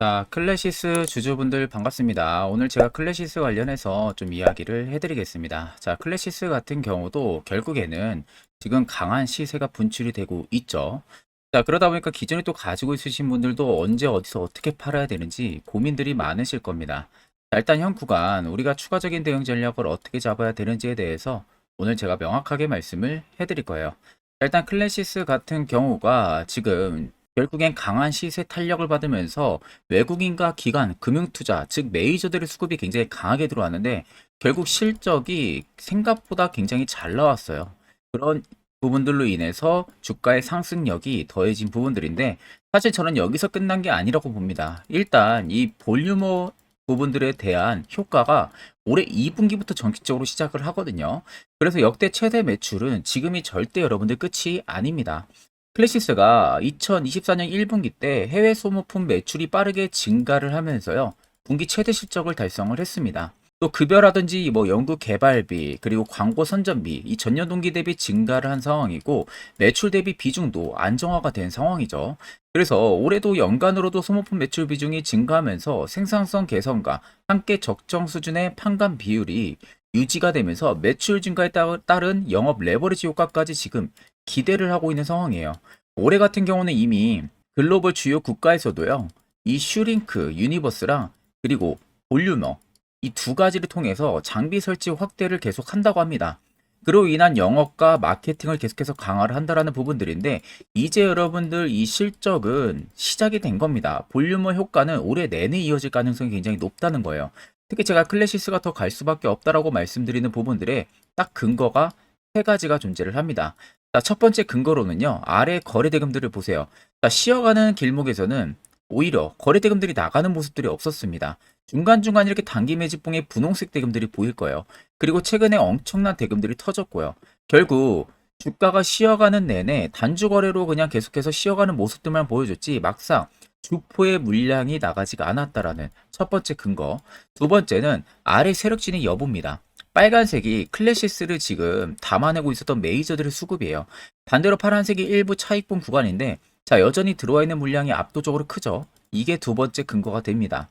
자, 클래시스 주주분들 반갑습니다. 오늘 제가 클래시스 관련해서 좀 이야기를 해드리겠습니다. 자, 클래시스 같은 경우도 결국에는 지금 강한 시세가 분출이 되고 있죠. 자, 그러다 보니까 기존에 또 가지고 있으신 분들도 언제 어디서 어떻게 팔아야 되는지 고민들이 많으실 겁니다. 자, 일단 현 구간 우리가 추가적인 대응 전략을 어떻게 잡아야 되는지에 대해서 오늘 제가 명확하게 말씀을 해드릴 거예요. 자, 일단 클래시스 같은 경우가 지금 결국엔 강한 시세 탄력을 받으면서 외국인과 기관, 금융투자, 즉 메이저들의 수급이 굉장히 강하게 들어왔는데 결국 실적이 생각보다 굉장히 잘 나왔어요. 그런 부분들로 인해서 주가의 상승력이 더해진 부분들인데 사실 저는 여기서 끝난 게 아니라고 봅니다. 일단 이 볼유머 부분들에 대한 효과가 올해 2분기부터 전격적으로 시작을 하거든요. 그래서 역대 최대 매출은 지금이 절대 여러분들 끝이 아닙니다. 클래시스가 2024년 1분기 때 해외 소모품 매출이 빠르게 증가를 하면서요. 분기 최대 실적을 달성을 했습니다. 또 급여라든지 뭐 연구 개발비 그리고 광고 선전비 이 전년 동기 대비 증가를 한 상황이고 매출 대비 비중도 안정화가 된 상황이죠. 그래서 올해도 연간으로도 소모품 매출 비중이 증가하면서 생산성 개선과 함께 적정 수준의 판관 비율이 유지가 되면서 매출 증가에 따- 따른 영업 레버리지 효과까지 지금 기대를 하고 있는 상황이에요. 올해 같은 경우는 이미 글로벌 주요 국가에서도요. 이 슈링크 유니버스랑 그리고 볼유머 이두 가지를 통해서 장비 설치 확대를 계속 한다고 합니다. 그로 인한 영업과 마케팅을 계속해서 강화를 한다라는 부분들인데 이제 여러분들 이 실적은 시작이 된 겁니다. 볼유머 효과는 올해 내내 이어질 가능성이 굉장히 높다는 거예요. 특히 제가 클래시스가 더 갈 수밖에 없다라고 말씀드리는 부분들에 딱 근거가 세 가지가 존재를 합니다. 자, 첫 번째 근거로는요. 아래 거래 대금들을 보세요. 자, 쉬어가는 길목에서는 오히려 거래 대금들이 나가는 모습들이 없었습니다. 중간중간 이렇게 단기 매집봉의 분홍색 대금들이 보일 거예요. 그리고 최근에 엄청난 대금들이 터졌고요. 결국 주가가 쉬어가는 내내 단주 거래로 그냥 계속해서 쉬어가는 모습들만 보여줬지 막상 주포의 물량이 나가지가 않았다라는 첫 번째 근거. 두 번째는 아래 세력진의 여부입니다. 빨간색이 클래시스를 지금 담아내고 있었던 메이저들의 수급이에요. 반대로 파란색이 일부 차익분 구간인데 자 여전히 들어와 있는 물량이 압도적으로 크죠. 이게 두 번째 근거가 됩니다.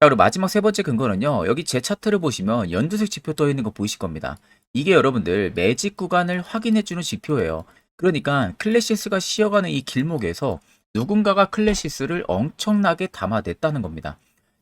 자 그리고 마지막 세 번째 근거는요. 여기 제 차트를 보시면 연두색 지표 떠 있는 거 보이실 겁니다. 이게 여러분들 매직 구간을 확인해주는 지표예요. 그러니까 클래시스가 쉬어가는 이 길목에서 누군가가 클래시스를 엄청나게 담아냈다는 겁니다.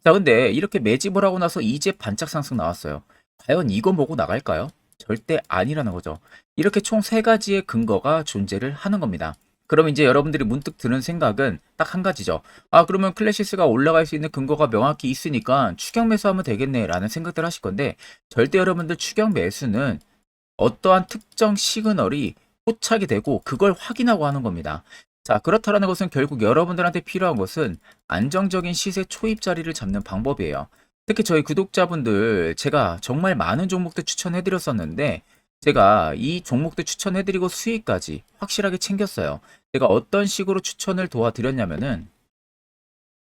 자 근데 이렇게 매집을 하고 나서 이제 반짝 상승 나왔어요. 과연 이거 보고 나갈까요? 절대 아니라는 거죠. 이렇게 총 세 가지의 근거가 존재를 하는 겁니다. 그럼 이제 여러분들이 문득 드는 생각은 딱 한 가지죠. 아, 그러면 클래시스가 올라갈 수 있는 근거가 명확히 있으니까 추격 매수하면 되겠네 라는 생각들 하실 건데 절대 여러분들 추격 매수는 어떠한 특정 시그널이 포착이 되고 그걸 확인하고 하는 겁니다. 자, 그렇다라는 것은 결국 여러분들한테 필요한 것은 안정적인 시세 초입 자리를 잡는 방법이에요. 특히 저희 구독자분들 제가 정말 많은 종목들 추천해드렸었는데 제가 이 종목들 추천해드리고 수익까지 확실하게 챙겼어요. 제가 어떤 식으로 추천을 도와드렸냐면은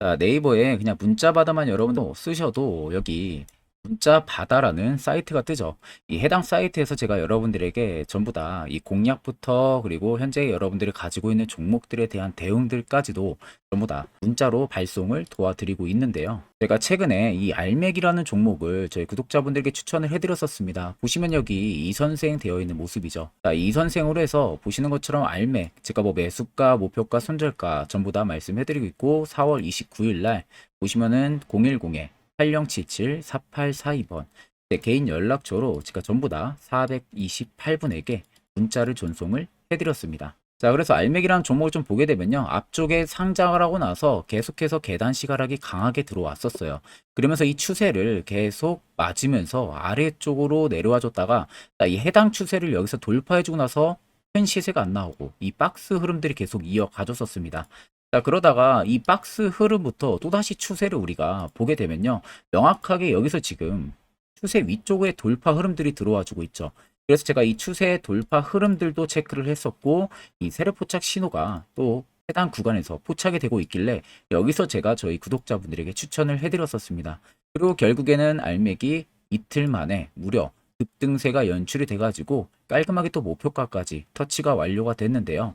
자, 네이버에 그냥 문자 바다만 여러분도 쓰셔도 여기 문자 바다라는 사이트가 뜨죠. 이 해당 사이트에서 제가 여러분들에게 전부 다 이 공략부터 그리고 현재 여러분들이 가지고 있는 종목들에 대한 대응들까지도 전부 다 문자로 발송을 도와드리고 있는데요. 제가 최근에 이 알맥이라는 종목을 저희 구독자분들께 추천을 해드렸었습니다. 보시면 여기 이 선생 되어 있는 모습이죠. 자, 이 선생으로 해서 보시는 것처럼 알맥, 제가 뭐 매수가, 목표가, 손절가 전부 다 말씀해드리고 있고 4월 29일 날 보시면은 010에 8077-4842번 제 개인 연락처로 제가 전부 다 428분에게 문자를 전송을 해드렸습니다. 자, 그래서 알맥이라는 종목을 좀 보게 되면요. 앞쪽에 상장을 하고 나서 계속해서 계단 시가락이 강하게 들어왔었어요. 그러면서 이 추세를 계속 맞으면서 아래쪽으로 내려와 줬다가 이 해당 추세를 여기서 돌파해 주고 나서 현 시세가 안 나오고 이 박스 흐름들이 계속 이어가줬었습니다. 자, 그러다가 이 박스 흐름부터 또다시 추세를 우리가 보게 되면요. 명확하게 여기서 지금 추세 위쪽에 돌파 흐름들이 들어와 주고 있죠. 그래서 제가 이 추세 돌파 흐름들도 체크를 했었고, 이 세력 포착 신호가 또 해당 구간에서 포착이 되고 있길래 여기서 제가 저희 구독자분들에게 추천을 해드렸었습니다. 그리고 결국에는 알맥이 이틀 만에 무려 급등세가 연출이 돼가지고 깔끔하게 또 목표가까지 터치가 완료가 됐는데요.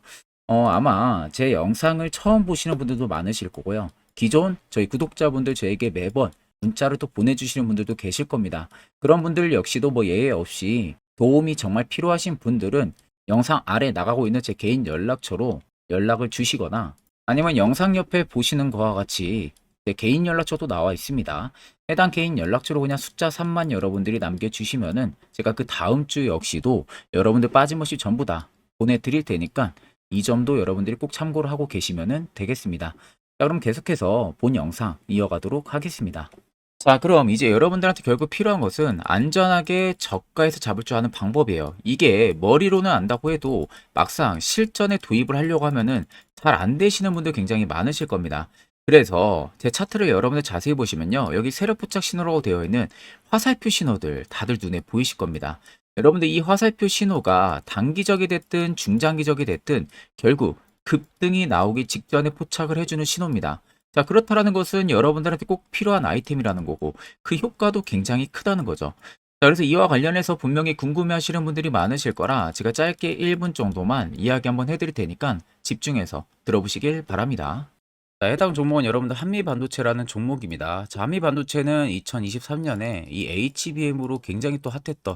어, 아마 제 영상을 처음 보시는 분들도 많으실 거고요. 기존 저희 구독자분들 저에게 매번 문자를 또 보내주시는 분들도 계실 겁니다. 그런 분들 역시도 뭐 예외 없이 도움이 정말 필요하신 분들은 영상 아래 나가고 있는 제 개인 연락처로 연락을 주시거나 아니면 영상 옆에 보시는 거와 같이 제 개인 연락처도 나와 있습니다. 해당 개인 연락처로 그냥 숫자 3만 여러분들이 남겨주시면은 제가 그 다음 주 역시도 여러분들 빠짐없이 전부 다 보내드릴 테니까 이 점도 여러분들이 꼭 참고를 하고 계시면 되겠습니다. 자, 그럼 계속해서 본 영상 이어가도록 하겠습니다. 자, 그럼 이제 여러분들한테 결국 필요한 것은 안전하게 저가에서 잡을 줄 아는 방법이에요. 이게 머리로는 안다고 해도 막상 실전에 도입을 하려고 하면은 잘 안 되시는 분들 굉장히 많으실 겁니다. 그래서 제 차트를 여러분들 자세히 보시면요. 여기 세력 포착 신호라고 되어 있는 화살표 신호들 다들 눈에 보이실 겁니다. 여러분들 이 화살표 신호가 단기적이 됐든 중장기적이 됐든 결국 급등이 나오기 직전에 포착을 해주는 신호입니다. 자, 그렇다라는 것은 여러분들한테 꼭 필요한 아이템이라는 거고 그 효과도 굉장히 크다는 거죠. 자, 그래서 이와 관련해서 분명히 궁금해 하시는 분들이 많으실 거라 제가 짧게 1분 정도만 이야기 한번 해드릴 테니까 집중해서 들어보시길 바랍니다. 자, 해당 종목은 여러분들 한미반도체라는 종목입니다. 자, 한미반도체는 2023년에 이 HBM으로 굉장히 또 핫했던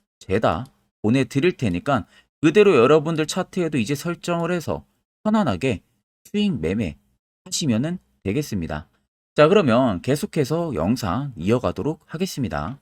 죄다 보내드릴 테니까 그대로 여러분들 차트에도 이제 설정을 해서 편안하게 수익 매매 하시면은 되겠습니다. 자, 그러면 계속해서 영상 이어가도록 하겠습니다.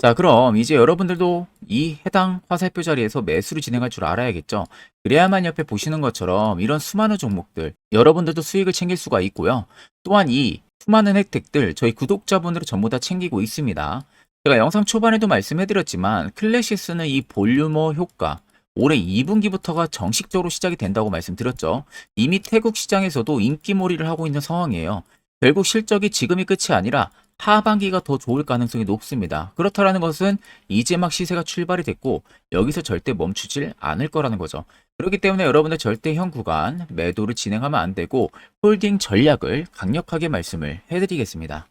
자, 그럼 이제 여러분들도 이 해당 화살표 자리에서 매수를 진행할 줄 알아야겠죠. 그래야만 옆에 보시는 것처럼 이런 수많은 종목들 여러분들도 수익을 챙길 수가 있고요. 또한 이 수많은 혜택들 저희 구독자분들은 전부 다 챙기고 있습니다. 제가 영상 초반에도 말씀해드렸지만 클래시스는 이 볼유머 효과 올해 2분기부터가 정식적으로 시작이 된다고 말씀드렸죠. 이미 태국 시장에서도 인기몰이를 하고 있는 상황이에요. 결국 실적이 지금이 끝이 아니라 하반기가 더 좋을 가능성이 높습니다. 그렇다라는 것은 이제 막 시세가 출발이 됐고 여기서 절대 멈추질 않을 거라는 거죠. 그렇기 때문에 여러분들 절대 현 구간 매도를 진행하면 안 되고 홀딩 전략을 강력하게 말씀을 해드리겠습니다.